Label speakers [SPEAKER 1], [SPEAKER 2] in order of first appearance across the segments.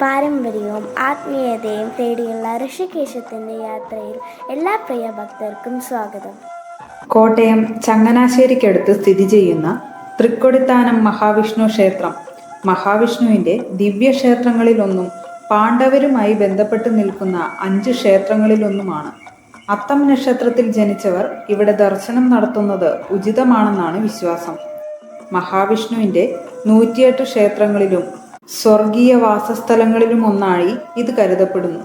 [SPEAKER 1] പാരമ്പര്യവും ആത്മീയതയും തേടിയുള്ള ഋഷികേശത്തിന്റെ യാത്രയിൽ എല്ലാ പ്രിയ ഭക്തർക്കും സ്വാഗതം.
[SPEAKER 2] കോട്ടയം ചങ്ങനാശ്ശേരിക്കടുത്ത് സ്ഥിതി ചെയ്യുന്ന തൃക്കൊടിത്താനം മഹാവിഷ്ണു ക്ഷേത്രം. മഹാവിഷ്ണുവിന്റെ ദിവ്യക്ഷേത്രങ്ങളിലൊന്നും പാണ്ഡവരുമായി ബന്ധപ്പെട്ട് നിൽക്കുന്ന അഞ്ച് ക്ഷേത്രങ്ങളിലൊന്നുമാണ്. അത്തം നക്ഷത്രത്തിൽ ജനിച്ചവർ ഇവിടെ ദർശനം നടത്തുന്നത് ഉചിതമാണെന്നാണ് വിശ്വാസം. മഹാവിഷ്ണുവിന്റെ നൂറ്റിയെട്ട് ക്ഷേത്രങ്ങളിലും സ്വർഗീയ വാസസ്ഥലങ്ങളിലും ഒന്നായി ഇത് കരുതപ്പെടുന്നു.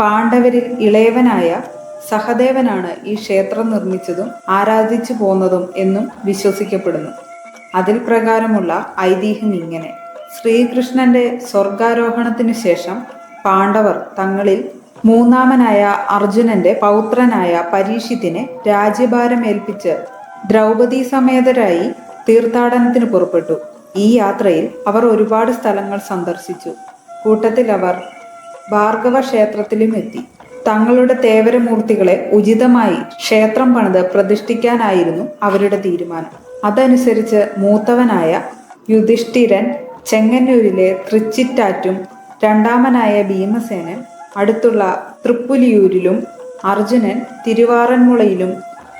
[SPEAKER 2] പാണ്ഡവരിൽ ഇളയവനായ സഹദേവനാണ് ഈ ക്ഷേത്രം നിർമ്മിച്ചതും ആരാധിച്ചു പോന്നതും എന്നും വിശ്വസിക്കപ്പെടുന്നു. അതിൽ പ്രകാരമുള്ള ഐതിഹ്യം ഇങ്ങനെ. ശ്രീകൃഷ്ണന്റെ സ്വർഗാരോഹണത്തിനു ശേഷം പാണ്ഡവർ തങ്ങളിൽ മൂന്നാമനായ അർജുനന്റെ പൗത്രനായ പരീക്ഷിത്തിനെ രാജ്യഭാരം ഏൽപ്പിച്ച് ദ്രൗപദി സമേതരായി തീർത്ഥാടനത്തിന് പുറപ്പെട്ടു. ഈ യാത്രയിൽ അവർ ഒരുപാട് സ്ഥലങ്ങൾ സന്ദർശിച്ചു. കൂട്ടത്തിൽ അവർ ഭാർഗവ ക്ഷേത്രത്തിലും എത്തി തങ്ങളുടെ തേവരമൂർത്തികളെ ഉചിതമായി ക്ഷേത്രം പണിത് പ്രതിഷ്ഠിക്കാനായിരുന്നു അവരുടെ തീരുമാനം. അതനുസരിച്ച് മൂത്തവനായ യുധിഷ്ഠിരൻ ചെങ്ങന്നൂരിലെ തൃച്ചിറ്റാറ്റും രണ്ടാമനായ ഭീമസേനൻ അടുത്തുള്ള തൃപ്പുലിയൂരിലും അർജുനൻ തിരുവാറന്മുളയിലും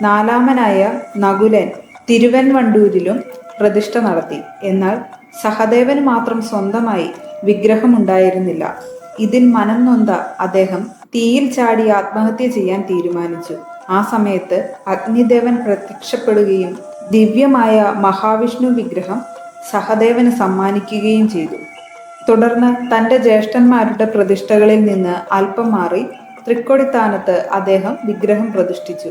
[SPEAKER 2] നാലാമനായ നകുലൻ തിരുവൻവണ്ടൂരിലും പ്രതിഷ്ഠ നടത്തി. എന്നാൽ സഹദേവന് മാത്രം സ്വന്തമായി വിഗ്രഹമുണ്ടായിരുന്നില്ല. ഇതിൽ മനം നൊന്ത അദ്ദേഹം തീയിൽ ചാടി ആത്മഹത്യ ചെയ്യാൻ തീരുമാനിച്ചു. ആ സമയത്ത് അഗ്നിദേവൻ പ്രത്യക്ഷപ്പെടുകയും ദിവ്യമായ മഹാവിഷ്ണു വിഗ്രഹം സഹദേവന് സമ്മാനിക്കുകയും ചെയ്തു. തുടർന്ന് തന്റെ ജ്യേഷ്ഠന്മാരുടെ പ്രതിഷ്ഠകളിൽ നിന്ന് അല്പം മാറി തൃക്കൊടിത്താനത്ത് അദ്ദേഹം വിഗ്രഹം പ്രതിഷ്ഠിച്ചു.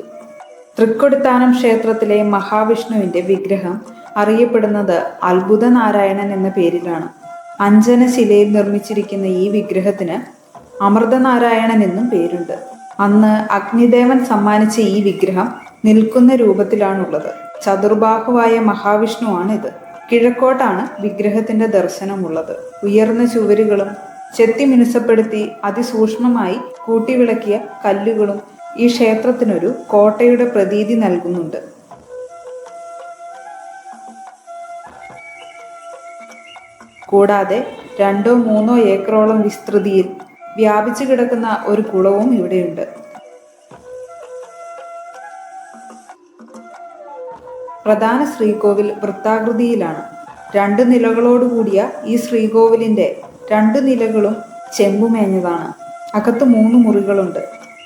[SPEAKER 2] തൃക്കൊടിത്താനം ക്ഷേത്രത്തിലെ മഹാവിഷ്ണുവിന്റെ വിഗ്രഹം അറിയപ്പെടുന്നത് അത്ഭുത നാരായണൻ എന്ന പേരിലാണ്. അഞ്ജനശിലയിൽ നിർമ്മിച്ചിരിക്കുന്ന ഈ വിഗ്രഹത്തിന് അമൃതനാരായണൻ എന്നും പേരുണ്ട്. അന്ന് അഗ്നിദേവൻ സമ്മാനിച്ച ഈ വിഗ്രഹം നിൽക്കുന്ന രൂപത്തിലാണുള്ളത്. ചതുർബാഹുവായ മഹാവിഷ്ണുവാണ് ഇത് കിഴക്കോട്ടാണ് വിഗ്രഹത്തിന്റെ ദർശനമുള്ളത്. ഉയർന്ന ചുവരുകളും ചെത്തി മിനുസപ്പെടുത്തി അതിസൂക്ഷ്മമായി കൂട്ടിവിളക്കിയ കല്ലുകളും ഈ ക്ഷേത്രത്തിനൊരു കോട്ടയുടെ പ്രതീതി നൽകുന്നുണ്ട്. കൂടാതെ രണ്ടോ മൂന്നോ ഏക്കറോളം വിസ്തൃതിയിൽ വ്യാപിച്ചു കിടക്കുന്ന ഒരു കുളവും ഇവിടെയുണ്ട്. പ്രധാന ശ്രീകോവിൽ വൃത്താകൃതിയിലാണ്. രണ്ട് നിലകളോടുകൂടിയ ഈ ശ്രീകോവിലിന്റെ രണ്ട് നിലകളും ചെമ്പുമേഞ്ഞതാണ്. അകത്ത് മൂന്ന് മുറികളുണ്ട്.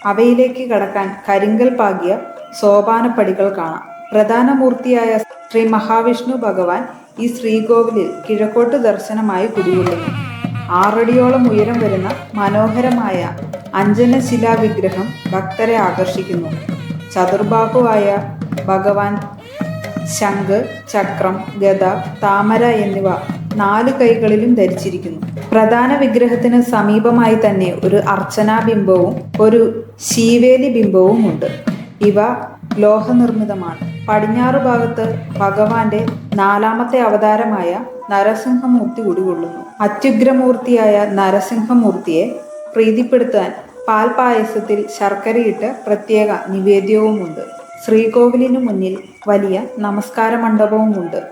[SPEAKER 2] അവയിലേക്ക് കടക്കാൻ കരിങ്കൽ പാകിയ സോപാനപ്പടികൾ കാണാം. പ്രധാന മൂർത്തിയായ ശ്രീ മഹാവിഷ്ണു ഭഗവാൻ ഈ ശ്രീകോവിലിൽ കിഴക്കോട്ട് ദർശനമായി കുടികൊള്ളുന്നു. ആറടിയോളം ഉയരം വരുന്ന മനോഹരമായ അഞ്ജനശിലാ വിഗ്രഹം ഭക്തരെ ആകർഷിക്കുന്നു. ചതുർബാഹുവായ ഭഗവാൻ ശംഖ് ചക്രം ഗദ താമര എന്നിവ നാല് കൈകളിലും ധരിച്ചിരിക്കുന്നു. പ്രധാന വിഗ്രഹത്തിന് സമീപമായി തന്നെ ഒരു അർച്ചനാ ബിംബവും ഒരു ശീവേലി ബിംബവും ഉണ്ട് ഇവ ലോഹനിർമ്മിതമാണ്. പടിഞ്ഞാറ് ഭാഗത്ത് ഭഗവാന്റെ നാലാമത്തെ അവതാരമായ നരസിംഹമൂർത്തി കുടികൊള്ളുന്നു. അത്യുഗ്രമൂർത്തിയായ നരസിംഹമൂർത്തിയെ പ്രീതിപ്പെടുത്താൻ പാൽപായസത്തിൽ ശർക്കരയിട്ട് പ്രത്യേക നിവേദ്യവുമുണ്ട്. ശ്രീകോവിലിനു മുന്നിൽ വലിയ നമസ്കാര മണ്ഡപവുമുണ്ട്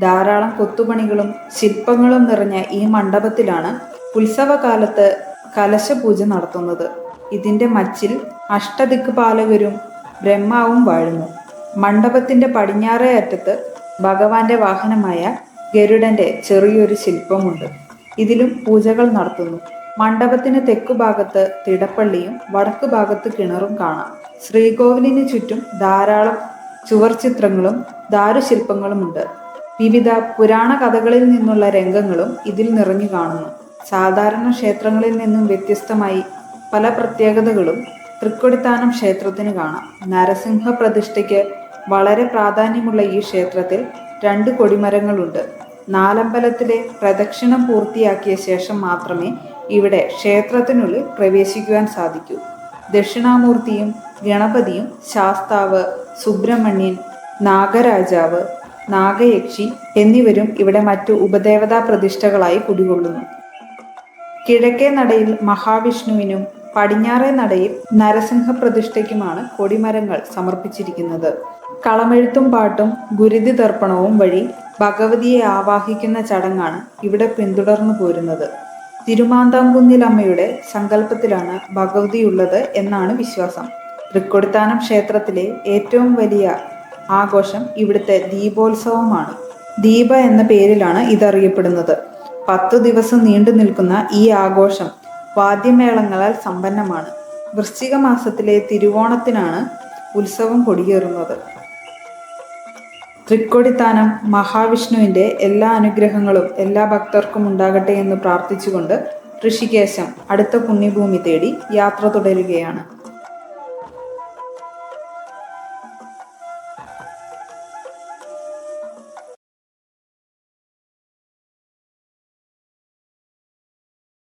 [SPEAKER 2] ധാരാളം കൊത്തുപണികളും ശില്പങ്ങളും നിറഞ്ഞ ഈ മണ്ഡപത്തിലാണ് ഉത്സവകാലത്ത് കലശപൂജ നടത്തുന്നത്. ഇതിന്റെ മച്ചിൽ അഷ്ടദിക്കുപാലകരും ബ്രഹ്മാവും വാഴുന്നു. മണ്ഡപത്തിന്റെ പടിഞ്ഞാറേ അറ്റത്ത് ഭഗവാന്റെ വാഹനമായ ഗരുഡന്റെ ചെറിയൊരു ശില്പമുണ്ട്. ഇതിലും പൂജകൾ നടത്തുന്നു. മണ്ഡപത്തിന് തെക്കുഭാഗത്ത് തിടപ്പള്ളിയും വടക്ക് ഭാഗത്ത് കിണറും കാണാം. ശ്രീകോവിലിന് ചുറ്റും ധാരാളം ചുവർ ചിത്രങ്ങളും ദാരുശില്പങ്ങളുമുണ്ട്. വിവിധ പുരാണ കഥകളിൽ നിന്നുള്ള രംഗങ്ങളും ഇതിൽ നിറഞ്ഞു കാണുന്നു. സാധാരണ ക്ഷേത്രങ്ങളിൽ നിന്നും വ്യത്യസ്തമായി പല പ്രത്യേകതകളും തൃക്കൊടിത്താനം ക്ഷേത്രത്തിന് കാണാം. നരസിംഹ പ്രതിഷ്ഠയ്ക്ക് വളരെ പ്രാധാന്യമുള്ള ഈ ക്ഷേത്രത്തിൽ രണ്ട് കൊടിമരങ്ങളുണ്ട്. നാലമ്പലത്തിലെ പ്രദക്ഷിണം പൂർത്തിയാക്കിയ ശേഷം മാത്രമേ ഇവിടെ ക്ഷേത്രത്തിനുള്ളിൽ പ്രവേശിക്കുവാൻ സാധിക്കൂ. ദക്ഷിണാമൂർത്തിയും ഗണപതിയും ശാസ്താവ് സുബ്രഹ്മണ്യൻ നാഗരാജാവ് നാഗയക്ഷി എന്നിവരും ഇവിടെ മറ്റു ഉപദേവതാ പ്രതിഷ്ഠകളായി കുടികൊള്ളുന്നു. കിഴക്കേ നടയിൽ മഹാവിഷ്ണുവിനും പടിഞ്ഞാറേ നടയിൽ നരസിംഹ പ്രതിഷ്ഠയ്ക്കുമാണ് കൊടിമരങ്ങൾ സമർപ്പിച്ചിരിക്കുന്നത്. കളമെഴുത്തും പാട്ടും ഗുരുതി തർപ്പണവും വഴി ഭഗവതിയെ ആവാഹിക്കുന്ന ചടങ്ങാണ് ഇവിടെ പിന്തുടർന്നു പോരുന്നത്. തിരുമാന്താംകുന്നിലമ്മയുടെ സങ്കല്പത്തിലാണ് ഭഗവതിയുള്ളത് എന്നാണ് വിശ്വാസം. തൃക്കൊടിത്താനം ക്ഷേത്രത്തിലെ ഏറ്റവും വലിയ ആഘോഷം ഇവിടുത്തെ ദീപോത്സവമാണ്. ദീപ എന്ന പേരിലാണ് ഇതറിയപ്പെടുന്നത്. പത്തു ദിവസം നീണ്ടു നിൽക്കുന്ന ഈ ആഘോഷം വാദ്യമേളങ്ങളാൽ സമ്പന്നമാണ്. വൃശ്ചിക മാസത്തിലെ തിരുവോണത്തിനാണ് ഉത്സവം കൊടിയേറുന്നത്. തൃക്കൊടിത്താനം മഹാവിഷ്ണുവിന്റെ എല്ലാ അനുഗ്രഹങ്ങളും എല്ലാ ഭക്തർക്കും ഉണ്ടാകട്ടെ എന്ന് പ്രാർത്ഥിച്ചുകൊണ്ട് ഋഷികേശം അടുത്ത പുണ്യഭൂമി തേടി യാത്ര തുടരുകയാണ്.